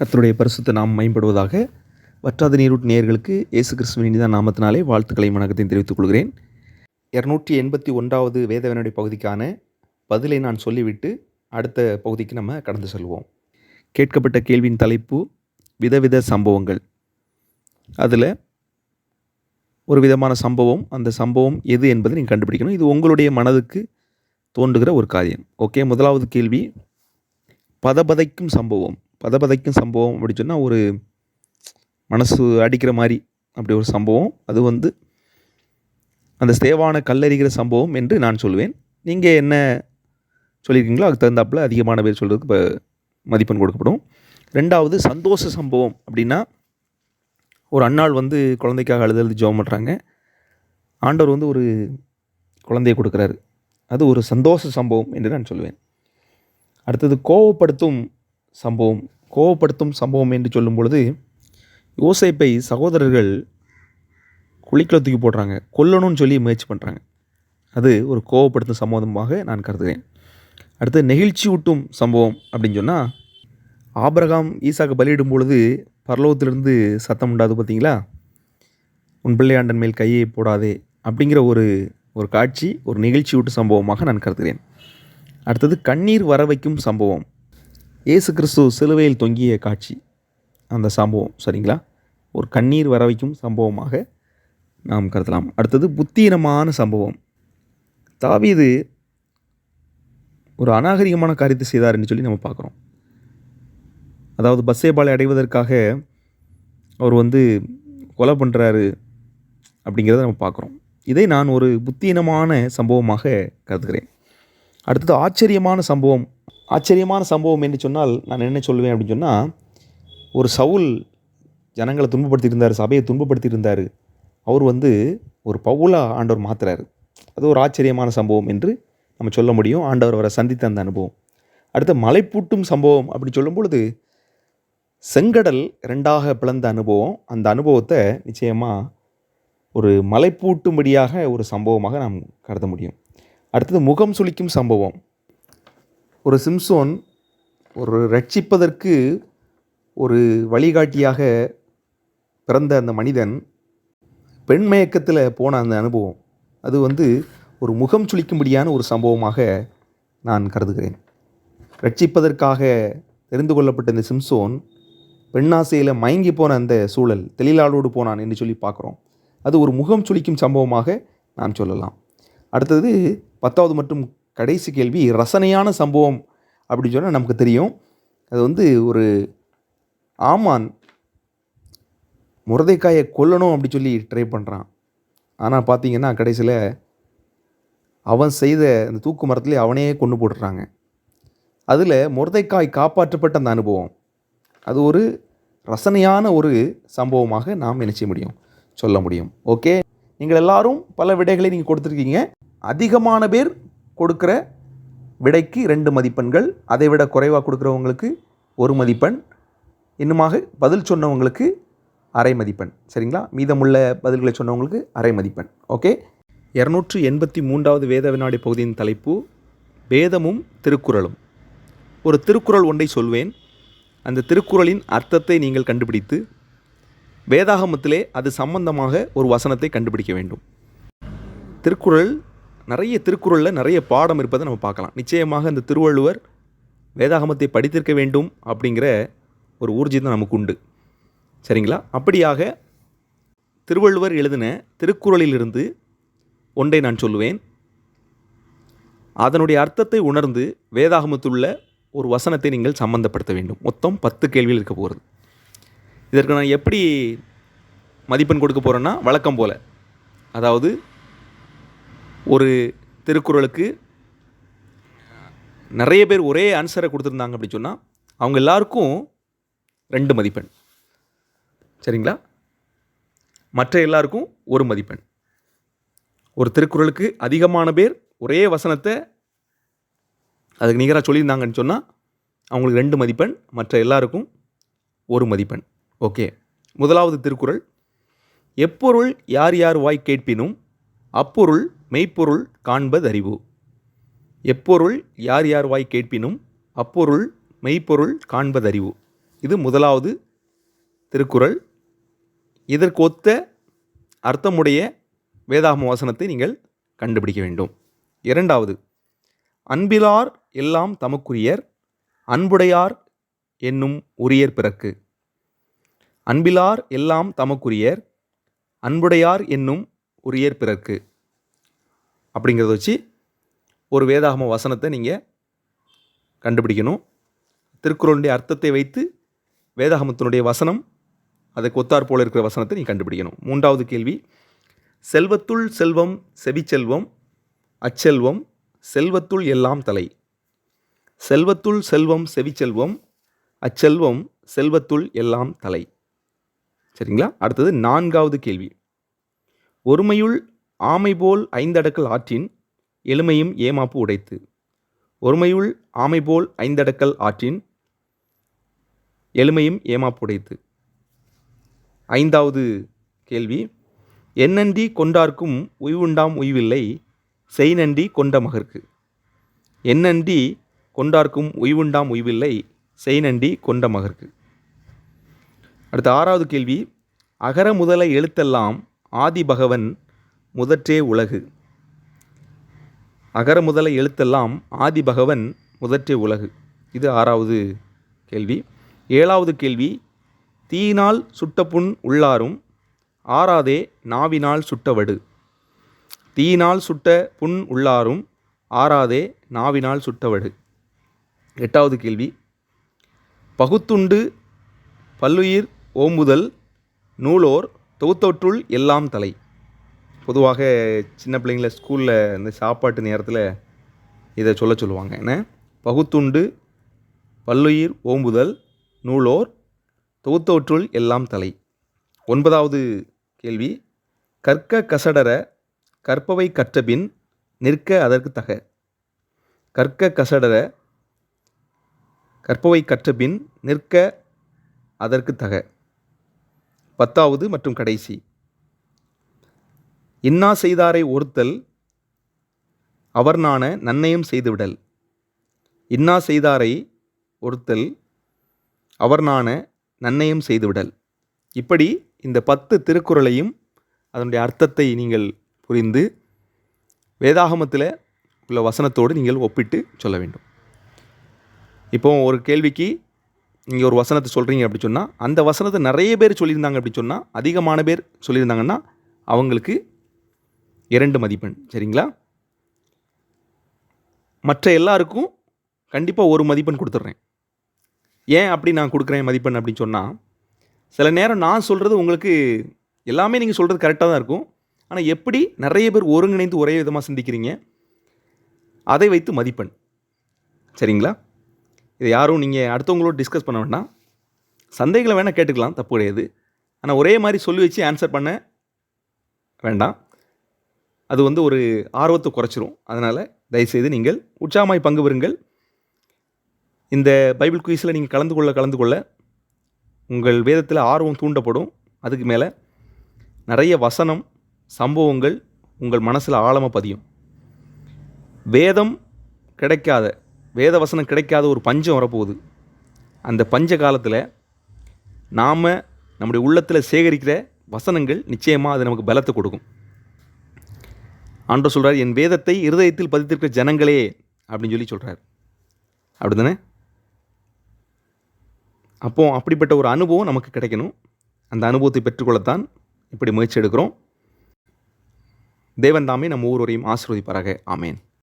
கர்த்தருடைய பரிசுத்த நாம் மேம்படுவதாக வற்றாத நீரூட் நேயர்களுக்கு இயேசு கிறிஸ்துவின் இனிதான் நாமத்தினாலே வாழ்த்துக்களை வணக்கத்தையும் தெரிவித்துக் கொள்கிறேன். இரநூற்றி எண்பத்தி ஒன்றாவது வேதவனுடைய பகுதிக்கான பதிலை நான் சொல்லிவிட்டு அடுத்த பகுதிக்கு நம்ம கடந்து செல்வோம். கேட்கப்பட்ட கேள்வியின் தலைப்பு விதவித சம்பவங்கள். அதில் ஒரு விதமான சம்பவம் அந்த சம்பவம் எது என்பதை நீங்கள் கண்டுபிடிக்கணும். இது உங்களுடைய மனதுக்கு தோன்றுகிற ஒரு காரியம். ஓகே முதலாவது கேள்வி பதபதைக்கும் சம்பவம். பதபதைக்கும் சம்பவம் அப்படி சொன்னால் ஒரு மனசு அடிக்கிற மாதிரி அப்படி ஒரு சம்பவம். அது வந்து அந்த சேவான கல்லறிகிற சம்பவம் என்று நான் சொல்லுவேன் நீங்கள் என்ன சொல்லியிருக்கீங்களோ அதுக்கு தகுந்தாப்புல அதிகமான பேர் சொல்கிறதுக்கு இப்போ மதிப்பெண் கொடுக்கப்படும். ரெண்டாவது சந்தோஷ சம்பவம் அப்படின்னா ஒரு அன்னாள் வந்து குழந்தைக்காக அழுது அழுது ஜோம் பண்ணுறாங்க ஆண்டவர் வந்து ஒரு குழந்தையை கொடுக்குறாரு. அது ஒரு சந்தோஷ சம்பவம் என்று நான் சொல்லுவேன் அடுத்தது கோவப்படுத்தும் சம்பவம் கோவப்படுத்தும் சம்பவம் என்று சொல்லும் பொழுது யோசைப்பை சகோதரர்கள் குளிக்கல தூக்கி போடுறாங்க. கொல்லணும்னு சொல்லி முயற்சி பண்ணுறாங்க அது ஒரு கோவப்படுத்தும் சம்பவமாக நான் கருதுகிறேன். அடுத்து நெகிழ்ச்சி ஊட்டும் சம்பவம் அப்படின்னு சொன்னால் ஆபரகாம் ஈசாக்கு பலியிடும் பொழுது பரலோகத்திலிருந்து சத்தம் உண்டாது பார்த்தீங்களா? உன் பிள்ளையாண்டன் மேல் கையை போடாதே அப்படிங்கிற ஒரு ஒரு காட்சி ஒரு நிகழ்ச்சி ஊட்டு சம்பவமாக நான் கருதுகிறேன். அடுத்தது கண்ணீர் வர வைக்கும் சம்பவம். இயேசு கிறிஸ்து சிலுவையில் தொங்கிய காட்சி அந்த சம்பவம் சரிங்களா? ஒரு கண்ணீர் வர வைக்கும் சம்பவமாக நாம் கருதலாம். அடுத்தது புத்தீனமான சம்பவம். தாவீது ஒரு அநாகரிகமான காரியத்தை செய்தார் என்று சொல்லி நம்ம பார்க்குறோம். அதாவது பஸ்ஸேபாலை அடைவதற்காக அவர் வந்து கொலை பண்ணுறாரு அப்படிங்கிறத நம்ம பார்க்குறோம். இதை நான் ஒரு புத்தீனமான சம்பவமாக கருதுகிறேன். அடுத்தது ஆச்சரியமான சம்பவம். ஆச்சரியமான சம்பவம் என்று சொன்னால் நான் என்ன சொல்லுவேன் அப்படின்னு சொன்னால் ஒரு சவுல் ஜனங்களை துன்பப்படுத்தியிருந்தார் சபையை துன்பப்படுத்தியிருந்தார் அவர் வந்து ஒரு பவுலா ஆண்டவர் மாத்துறாரு. அது ஒரு ஆச்சரியமான சம்பவம் என்று நம்ம சொல்ல முடியும். ஆண்டவர் அவரை சந்தித்த அந்த அனுபவம். அடுத்து மலைப்பூட்டும் சம்பவம் அப்படி சொல்லும் பொழுது செங்கடல் ரெண்டாக பிளந்த அனுபவம். அந்த அனுபவத்தை நிச்சயமாக ஒரு மலைப்பூட்டும்படியாக ஒரு சம்பவமாக நாம் கருத முடியும். அடுத்தது முகம் சுளிக்கும் சம்பவம். ஒரு சிம்சோன் ஒரு ரட்சிப்பதற்கு ஒரு வழிகாட்டியாக பிறந்த அந்த மனிதன் பெண்மயக்கத்தில் போன அந்த அனுபவம். அது வந்து ஒரு முகம் சுளிக்கும்படியான ஒரு சம்பவமாக நான் கருதுகிறேன். ரட்சிப்பதற்காக தெரிந்து கொள்ளப்பட்ட இந்த சிம்சோன் பெண்ணாசையில் மயங்கி போன அந்த சூழல் தெளிலாளோடு போனான் என்று சொல்லி பார்க்குறோம். அது ஒரு முகம் சுளிக்கும் சம்பவமாக நாம் சொல்லலாம். அடுத்தது பத்தாவது மற்றும் கடைசி கேள்வி ரசனையான சம்பவம் அப்படின்னு சொன்னால் நமக்கு தெரியும். அது வந்து ஒரு ஆமான் முரதைக்காயை கொல்லணும் அப்படி சொல்லி ட்ரை பண்ணுறான் ஆனால் பார்த்தீங்கன்னா கடைசியில் அவன் செய்த அந்த தூக்கு மரத்திலே அவனே கொண்டு போட்டுறாங்க. அதில் முரதைக்காய் காப்பாற்றப்பட்ட அந்த அனுபவம். அது ஒரு ரசனையான ஒரு சம்பவமாக நாம் நினைச்ச முடியும் சொல்ல முடியும். ஓகே நீங்கள் எல்லாரும் பல விடைகளை நீங்கள் கொடுத்துருக்கீங்க. அதிகமான பேர் கொடுக்குற விடைக்கு ரெண்டு மதிப்பெண்கள் அதை விட குறைவாக கொடுக்குறவங்களுக்கு ஒரு மதிப்பெண் இன்னுமாக பதில் சொன்னவங்களுக்கு அரை மதிப்பெண். சரிங்களா? மீதமுள்ள பதில்களை சொன்னவங்களுக்கு அரை மதிப்பெண். ஓகே? இரநூற்று எண்பத்தி மூன்றாவது வேத வினாடி பகுதியின் தலைப்பு வேதமும் திருக்குறளும். ஒரு திருக்குறள் ஒன்றை சொல்வேன். அந்த திருக்குறளின் அர்த்தத்தை நீங்கள் கண்டுபிடித்து வேதாகமத்திலே அது சம்பந்தமாக ஒரு வசனத்தை கண்டுபிடிக்க வேண்டும். திருக்குறள் நிறைய திருக்குறளில் நிறைய பாடம் இருப்பதை நம்ம பார்க்கலாம். நிச்சயமாக இந்த திருவள்ளுவர் வேதாகமத்தை படித்திருக்க வேண்டும் அப்படிங்கிற ஒரு ஊர்ஜிதம் நமக்கு உண்டு. சரிங்களா? அப்படியாக திருவள்ளுவர் எழுதின திருக்குறளிலிருந்து ஒன்றை நான் சொல்லுவேன். அதனுடைய அர்த்தத்தை உணர்ந்து வேதாகமத்துள்ள ஒரு வசனத்தை நீங்கள் சம்பந்தப்படுத்த வேண்டும். மொத்தம் பத்து கேள்விகள் இருக்க போகிறது. இதற்கு நான் எப்படி மதிப்பெண் கொடுக்க போகிறேன்னா வழக்கம் போல். அதாவது ஒரு திருக்குறளுக்கு நிறைய பேர் ஒரே ஆன்சரை கொடுத்துருந்தாங்க அப்படின்னு சொன்னால் அவங்க எல்லாருக்கும் ரெண்டு மதிப்பெண். சரிங்களா? மற்ற எல்லாருக்கும் ஒரு மதிப்பெண். ஒரு திருக்குறளுக்கு அதிகமான பேர் ஒரே வசனத்தை அதுக்கு நிகராக சொல்லியிருந்தாங்கன்னு சொன்னால் அவங்களுக்கு ரெண்டு மதிப்பெண் மற்ற எல்லாருக்கும் ஒரு மதிப்பெண். ஓகே. முதலாவது திருக்குறள் எப்பொருள் யார் யார் வாய் கேட்பினும் அப்பொருள் மெய்ப்பொருள் காண்பதறிவு. எப்பொருள் யார் யார் வாய் கேட்பினும் அப்பொருள் மெய்ப்பொருள் காண்பதறிவு. இது முதலாவது திருக்குறள். இதற்கொத்த அர்த்தமுடைய வேதாகம வாசனத்தை நீங்கள் கண்டுபிடிக்க வேண்டும். இரண்டாவது அன்பிலார் எல்லாம் தமக்குரியர் அன்புடையார் என்னும் உரியர் பிறக்கு. அன்பிலார் எல்லாம் தமக்குரியர் அன்புடையார் என்னும் ஒரு பிறர்க்கு. அப்படிங்கிறத வச்சு ஒரு வேதாகம வசனத்தை நீங்கள் கண்டுபிடிக்கணும். திருக்குறளுடைய அர்த்தத்தை வைத்து வேதாகமத்தினுடைய வசனம் அதுக்கு ஒத்தார் போல இருக்கிற வசனத்தை நீ கண்டுபிடிக்கணும். மூன்றாவது கேள்வி செல்வத்துள் செல்வம் செவிச்செல்வம் அச்செல்வம் செல்வத்துள் எல்லாம் தலை. செல்வத்துள் செல்வம் செவிச்செல்வம் அச்செல்வம் செல்வத்துள் எல்லாம் தலை. சரிங்களா? அடுத்தது நான்காவது கேள்வி ஒருமையுள் ஆமை போல் ஐந்தடக்கல் ஆற்றின் எளிமையும் ஏமாப்பு உடைத்து ஒருமையுள் ஆமை போல் ஐந்தடக்கல் ஆற்றின் எளிமையும் ஏமாப்பு உடைத்து. ஐந்தாவது கேள்வி என்னன்றி கொண்டார்க்கும் உய்வுண்டாம் உய்வில்லை செய் நன்றி கொண்ட மகர்க்கு என்னன்றி கொண்டார்க்கும் உய்வுண்டாம் உய்வில்லை செய் நன்றி கொண்ட மகர்க்கு அடுத்த ஆறாவது கேள்வி அகர முதல எழுத்தெல்லாம் ஆதிபகவன் முதற்றே உலகு. அகர முதல எழுத்தெல்லாம் ஆதிபகவன் முதற்றே உலகு. இது ஆறாவது கேள்வி. ஏழாவது கேள்வி தீயினால் சுட்ட உள்ளாரும் ஆறாதே நாவினால் சுட்டவடு. தீயினால் சுட்ட புண் உள்ளாரும் ஆறாதே நாவினால் சுட்டவடு. எட்டாவது கேள்வி பகுத்துண்டு பல்லுயிர் ஓம்புதல் நூலோர் தொகுத்தொற்றுள் எல்லாம் தலை. பொதுவாக சின்ன பிள்ளைங்கள ஸ்கூலில் இந்த சாப்பாட்டு நேரத்தில் இதை சொல்ல சொல்லுவாங்க. என்ன? பகுத்துண்டு பல்லுயிர் ஓம்புதல் நூலோர் தொகுத்தொற்றுள் எல்லாம் தலை. ஒன்பதாவது கேள்வி. கற்க கசடர கற்பவை கற்றபின் நிற்க அதற்கு தக. கற்க கசடர கற்பவை கற்றபின் நிற்க அதற்கு தக. பத்தாவது மற்றும் கடைசி. இன்னா செய்தாரை ஒருத்தல் அவர் நாண நன்னயம் செய்துவிடல். இன்னா செய்தாரை ஒருத்தல் அவர் நான நன்னயம் செய்துவிடல். இப்படி இந்த பத்து திருக்குறளையும் அதனுடைய அர்த்தத்தை நீங்கள் புரிந்து வேதாகமத்தில் உள்ள வசனத்தோடு நீங்கள் ஒப்பிட்டு சொல்ல வேண்டும். இப்போ ஒரு கேள்விக்கு நீங்கள் ஒரு வசனத்தை சொல்கிறீங்க அப்படி சொன்னால் அந்த வசனத்தை நிறைய பேர் சொல்லியிருந்தாங்க அப்படி சொன்னால் அதிகமான பேர் சொல்லியிருந்தாங்கன்னா அவங்களுக்கு இரண்டு மதிப்பெண். சரிங்களா? மற்ற எல்லாருக்கும் கண்டிப்பாக ஒரு மதிப்பெண் கொடுத்துட்றேன். ஏன் அப்படி நான் கொடுக்குறேன் மதிப்பெண் அப்படின்னு சொன்னால் சில நேரம் நான் சொல்கிறது உங்களுக்கு எல்லாமே நீங்கள் சொல்கிறது கரெக்டாக தான் இருக்கும். ஆனால் எப்படி நிறைய பேர் ஒருங்கிணைந்து ஒரே விதமாக சிந்திக்கிறீங்க அதை வைத்து மதிப்பெண். சரிங்களா? இதை யாரும் நீங்கள் அடுத்தவங்களோட டிஸ்கஸ் பண்ண வேண்டாம். சந்தேகங்களை வேணால் கேட்டுக்கலாம் தப்பு கிடையாது. ஆனால் ஒரே மாதிரி சொல்லி வச்சு ஆன்சர் பண்ண வேண்டாம். அது வந்து ஒரு ஆர்வத்தை குறைச்சிரும். அதனால் தயவுசெய்து நீங்கள் உற்சாகமாய் பங்கு பெறுங்கள். இந்த பைபிள் குயிஸில் நீங்கள் கலந்து கொள்ள கலந்து கொள்ள உங்கள் வேதத்தில் ஆர்வம் தூண்டப்படும். அதுக்கு மேலே நிறைய வசனம் சம்பவங்கள் உங்கள் மனசில் ஆழமாக பதியும். வேதம் கிடைக்காத வேத வசனம் கிடைக்காத ஒரு பஞ்சம் வரப்போகுது. அந்த பஞ்ச காலத்தில் நாம் நம்முடைய உள்ளத்தில் சேகரிக்கிற வசனங்கள் நிச்சயமாக அது நமக்கு பலத்தை கொடுக்கும். ஆண்டோ சொல்கிறார் என் வேதத்தை இருதயத்தில் பதித்திருக்கிற ஜனங்களே அப்படின்னு சொல்லி சொல்கிறார் அப்படி தானே அப்போ அப்படிப்பட்ட ஒரு அனுபவம் நமக்கு கிடைக்கணும். அந்த அனுபவத்தை பெற்றுக்கொள்ளத்தான் இப்படி முயற்சி எடுக்கிறோம். தேவன் தாமே நம்ம ஒவ்வொருவரையும் ஆசிர்வதிப்பாராக. ஆமேன்.